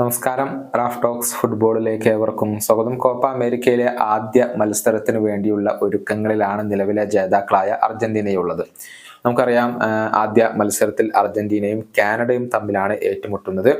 നമസ്കാരം. Raf talks ഫുട്ബോളിലേക്ക് ഏവർക്കും സ്വാഗതം. കോപ്പ അമേരിക്കയിലെ ആദ്യ മത്സരത്തിന് വേണ്ടിയുള്ള ഒരുക്കങ്ങളിലാണ് നിലവിലെ ജേതാക്കളായ അർജന്റീനയുള്ളത്. നമുക്കറിയാം ആദ്യ മത്സരത്തിൽ അർജന്റീനയും കാനഡയും തമ്മിലാണ് ഏറ്റുമുട്ടുന്നത്.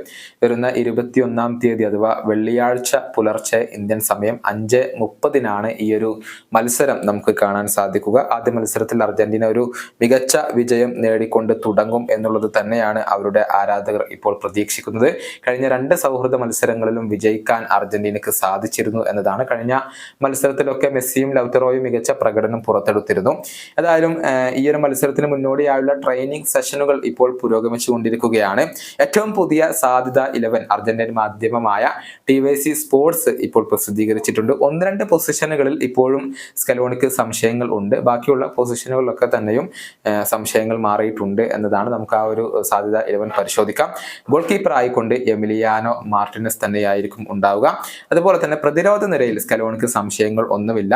വരുന്ന ഇരുപത്തിയൊന്നാം തീയതി അഥവാ വെള്ളിയാഴ്ച പുലർച്ചെ ഇന്ത്യൻ സമയം അഞ്ച് മുപ്പതിനാണ് ഈ ഒരു മത്സരം നമുക്ക് കാണാൻ സാധിക്കുക. ആദ്യ മത്സരത്തിൽ അർജന്റീന ഒരു മികച്ച വിജയം നേടിക്കൊണ്ട് തുടങ്ങും എന്നുള്ളത് തന്നെയാണ് അവരുടെ ആരാധകർ ഇപ്പോൾ പ്രതീക്ഷിക്കുന്നത്. കഴിഞ്ഞ രണ്ട് സൗഹൃദ മത്സരങ്ങളിലും വിജയിക്കാൻ അർജന്റീനക്ക് സാധിച്ചിരുന്നു എന്നതാണ്. കഴിഞ്ഞ മത്സരത്തിലൊക്കെ മെസ്സിയും ലൗത്തറോയും മികച്ച പ്രകടനം പുറത്തെടുത്തിരുന്നു. ഏതായാലും ഈ ഒരു മത്സരത്തിന് മുന്നോടിയായുള്ള ട്രെയിനിങ് സെഷനുകൾ ഇപ്പോൾ പുരോഗമിച്ചുകൊണ്ടിരിക്കുകയാണ്. ഏറ്റവും പുതിയ സാധ്യത ഇലവൻ അർജന്റീൻ മാധ്യമമായ ടി വൈ സി സ്പോർട്സ് ഇപ്പോൾ പ്രസിദ്ധീകരിച്ചിട്ടുണ്ട്. ഒന്ന് രണ്ട് പൊസിഷനുകളിൽ ഇപ്പോഴും സ്കലോണിക്ക് സംശയങ്ങൾ ഉണ്ട്. ബാക്കിയുള്ള പൊസിഷനുകളിലൊക്കെ തന്നെയും സംശയങ്ങൾ മാറിയിട്ടുണ്ട് എന്നതാണ് നമുക്ക് ആ ഒരു സാധ്യത ഇലവൻ പരിശോധിക്കാം. ഗോൾ കീപ്പർ ആയിക്കൊണ്ട് എമിലിയാനോ മാർട്ടിനസ് തന്നെയായിരിക്കും ഉണ്ടാവുക. അതുപോലെ തന്നെ പ്രതിരോധ നിരയിൽ സ്കലോണിക്ക് സംശയങ്ങൾ ഒന്നുമില്ല.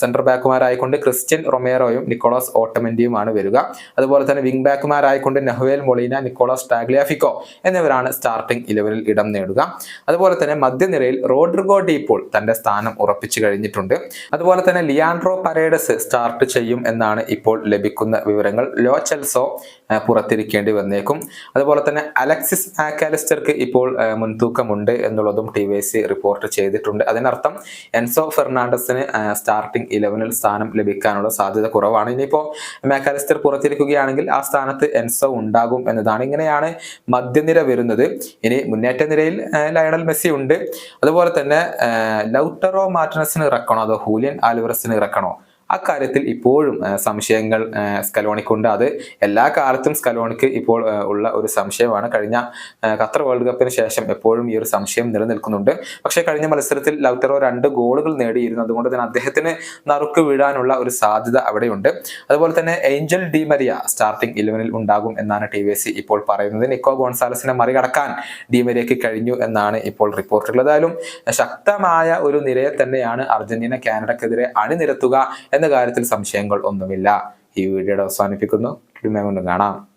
സെൻട്രൽ ബാക്കുമാരായിക്കൊണ്ട് ക്രിസ്ത്യൻ റൊമേറോയും നിക്കോളാസ് ഓട്ടമെന്റിയുമാണ് വരിക. അതുപോലെ തന്നെ വിംഗ് ബാക്കുമാരായിക്കൊണ്ട് നെഹ്വേൽ മൊളീന നിക്കോളാസ് ടാഗ്ലിയാഫിക്കോ എന്നിവരാണ് സ്റ്റാർട്ടിംഗ് ഇലവനിൽ ഇടം നേടുക. അതുപോലെ തന്നെ മധ്യനിരയിൽ റോഡ്രിഗോ ഡീപ്പോൾ തന്റെ സ്ഥാനം ഉറപ്പിച്ചു കഴിഞ്ഞിട്ടുണ്ട്. അതുപോലെ തന്നെ ലിയാൻഡ്രോ പരേഡസ് സ്റ്റാർട്ട് ചെയ്യും എന്നാണ് ഇപ്പോൾ ലഭിക്കുന്ന വിവരങ്ങൾ. ലോ ചെൽസോ പുറത്തിരിക്കേണ്ടി വന്നേക്കും. അതുപോലെ തന്നെ അലക്സിസ് ആക്കാലിസ്റ്റർക്ക് ഇപ്പോൾ മുൻതൂക്കമുണ്ട് എന്നുള്ളതും ടി സി റിപ്പോർട്ട് ചെയ്തിട്ടുണ്ട്. അതിനർത്ഥം എൻസോ ഫെർണാണ്ടസിന് സ്റ്റാർട്ടിംഗ് ഇലവനിൽ സ്ഥാനം ലഭിക്കാനുള്ള സാധ്യത കുറവാണ്. ഇനിയിപ്പോൾ മാക്കാലിസ്റ്റർ പുറത്തിരിക്കുകയാണെങ്കിൽ ആ സ്ഥാനത്ത് എൻസോ ഉണ്ടാകും എന്നതാണ് ഇങ്ങനെയാണ് മധ്യനിര വരുന്നത്. ഇനി മുന്നേറ്റ നിരയിൽ ലയണൽ മെസ്സി ഉണ്ട്. അതുപോലെ തന്നെ ലൗട്ടറോ മാർട്ടിനസിന് ഇറക്കണോ അതോ ഹൂലിയൻ ആൽവറസിന് ഇറക്കണോ? അക്കാര്യത്തിൽ ഇപ്പോഴും സംശയങ്ങൾ സ്കലോണിക്കുണ്ട്. അത് എല്ലാ കാലത്തും സ്കലോണിക്ക് ഇപ്പോൾ ഉള്ള ഒരു സംശയമാണ്. കഴിഞ്ഞ ഖത്തർ വേൾഡ് കപ്പിന് ശേഷം എപ്പോഴും ഈ ഒരു സംശയം നിലനിൽക്കുന്നുണ്ട്. പക്ഷേ കഴിഞ്ഞ മത്സരത്തിൽ ലൗറ്ററോ രണ്ട് ഗോളുകൾ നേടിയിരുന്നു അതുകൊണ്ട് തന്നെ അദ്ദേഹത്തിന് നറുക്ക് വീഴാനുള്ള ഒരു സാധ്യത അവിടെയുണ്ട്. അതുപോലെ തന്നെ ഏഞ്ചൽ ഡി മരിയ സ്റ്റാർട്ടിംഗ് ഇലവനിൽ ഉണ്ടാകും എന്നാണ് ടി ഇപ്പോൾ പറയുന്നത്. നിക്കോ ഗോൺസാലസിനെ മറികടക്കാൻ ഡി മരിയയ്ക്ക് കഴിഞ്ഞു എന്നാണ് ഇപ്പോൾ റിപ്പോർട്ടുകൾ ഏതായാലും ശക്തമായ ഒരു നിരയെ തന്നെയാണ് അർജന്റീന കാനഡക്കെതിരെ അണിനിരത്തുക എന്ന കാര്യത്തിൽ സംശയങ്ങൾ ഒന്നുമില്ല. ഈ വീഡിയോയുടെ അവസാനിപ്പിക്കുന്നു. കാണാം.